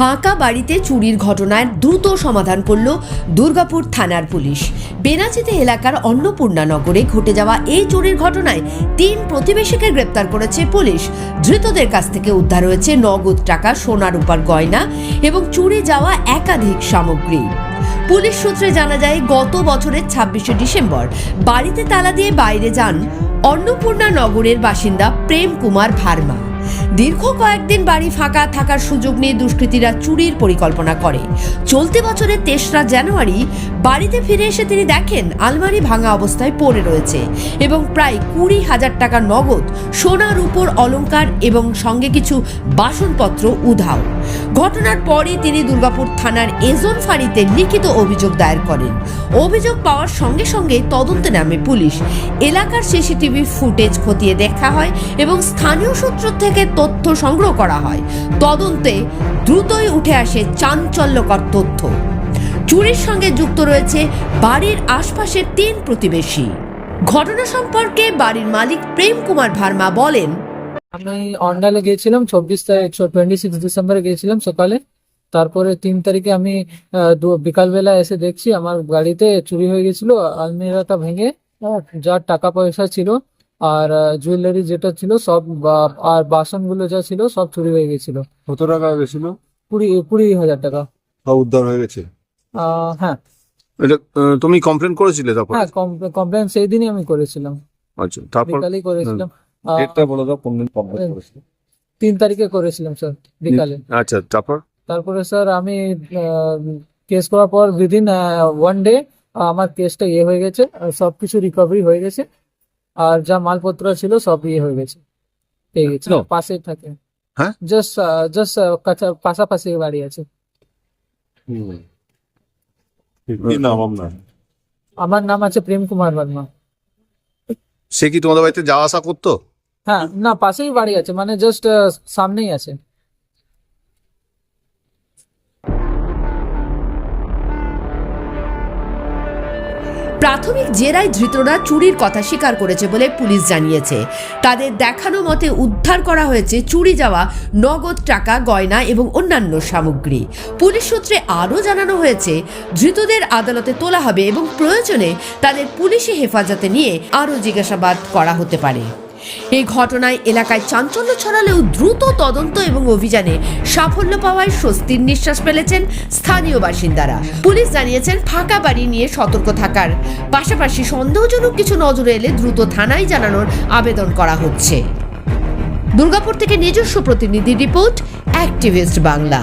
ফাঁকা বাড়িতে চুরির ঘটনায় দ্রুত সমাধান করল দুর্গাপুর থানার পুলিশ। বেনাচিতে এলাকার অন্নপূর্ণা নগরে ঘটে যাওয়া এই চুরির ঘটনায় তিন প্রতিবেশীকে গ্রেপ্তার করেছে পুলিশ। ধৃতদের কাছ থেকে উদ্ধার হয়েছে নগদ টাকা সোনা রূপার গয়না এবং চুরি যাওয়া একাধিক সামগ্রী। পুলিশ সূত্রে জানা যায়, গত বছরের ছাব্বিশে ডিসেম্বর বাড়িতে তালা দিয়ে বাইরে যান অন্নপূর্ণা নগরের বাসিন্দা প্রেম কুমার ভার্মা। দীর্ঘ কয়েকদিন বাড়ি ফাঁকা থাকার সুযোগ নিয়ে দুষ্কৃতীরা চুরির পরিকল্পনা করে। চলতি বছরের তেসরা জানুয়ারি বাড়িতে ফিরে এসে তিনি দেখেন আলমারি ভাঙা অবস্থায় পড়ে রয়েছে এবং প্রায় কুড়ি হাজার টাকা নগদ, সোনার উপর অলঙ্কার এবং সঙ্গে কিছু বাসনপত্র উধাও। ঘটনার পরে তিনি দুর্গাপুর থানার এজন ফাঁড়িতে লিখিত অভিযোগ দায়ের করেন। অভিযোগ পাওয়ার সঙ্গে সঙ্গে তদন্তে নামে পুলিশ। এলাকার সিসিটিভি ফুটেজ খতিয়ে দেখা হয় এবং স্থানীয় সূত্র থেকে তথ্য সংগ্রহ করা হয়। তদন্তে দ্রুতই উঠে আসে চাঞ্চল্যকর তথ্য। চুরির সঙ্গে যুক্ত রয়েছে বাড়ির আশপাশের তিন প্রতিবেশী। ঘটনা সম্পর্কে বাড়ির মালিক প্রেম কুমার ভার্মা বলেন আমি অন্ডালে গিয়েছিলাম চব্বিশ তারিখ টোয়েন্টি সিক্স ডিসেম্বরে গিয়েছিলাম সকালে। তারপরে তিন তারিখে আমি আহ, বিকালবেলা এসে দেখছি আমার গাড়িতে চুরি হয়ে গেছিল আলমিরাটা ভেঙে যা টাকা পয়সা ছিল আর জুয়েলারি যেটা ছিল সব আর বাসনগুলো যা ছিল সব চুরি হয়ে গেছিল কত টাকা গেছিল কুড়ি কুড়ি হাজার টাকা। সব উদ্ধার হয়ে গেছে? আহ, হ্যাঁ। এটা তুমি কমপ্লেন করেছিলে তারপর হ্যাঁ কমপ্লেন সেই দিনই আমি করেছিলাম। আচ্ছা তারপর? বিকালেই করেছিলাম। ডেটটা বলে দাও কোন দিন কমপ্লেন করেছিলে তিন তারিখে করেছিলাম স্যার বিকালে। আচ্ছা তারপর? তারপরে স্যার আমি কেস করার পর উইদিন ওয়ান ডে আমার কেসটা ইয়ে হয়ে গেছে সব কিছু রিকভারি হয়ে গেছে আর যা মালপত্র ছিল সব ইয়ে হয়ে গেছে পেয়ে গেছে। পাশে থাকে। হ্যাঁ? জাস্ট জাস্ট পাশাপাশি বাড়ি আছে। আমার নাম আছে প্রেম কুমার বর্মা। সে কি তোমাদের বাড়িতে যাওয়া আসা করতো? হ্যাঁ না, পাশেই বাড়ি আছে মানে জাস্ট সামনেই আছে। প্রাথমিক জেরায় ধৃতরা চুরির কথা স্বীকার করেছে বলে পুলিশ জানিয়েছে। তাদের দেখানো মতে উদ্ধার করা হয়েছে চুরি যাওয়া নগদ টাকা, গয়না এবং অন্যান্য সামগ্রী। পুলিশ সূত্রে আরও জানানো হয়েছে, ধৃতদের আদালতে তোলা হবে এবং প্রয়োজনে তাদের পুলিশি হেফাজতে নিয়ে আরও জিজ্ঞাসাবাদ করা হতে পারে। এই ঘটনায় এলাকায় চাঞ্চল্য ছড়ালেও দ্রুত তদন্ত এবং অভিযানে সাফল্য পাওয়ায় স্বস্তির নিঃশ্বাস ফেলেছেন স্থানীয় বাসিন্দারা। পুলিশ জানিয়েছেন, ফাঁকা বাড়ি নিয়ে সতর্ক থাকার পাশাপাশি সন্দেহজনক কিছু নজরে এলে দ্রুত থানায় জানানোর আবেদন করা হচ্ছে। দুর্গাপুর থেকে নিজস্ব প্রতিনিধি রিপোর্ট, অ্যাক্টিভিস্ট বাংলা।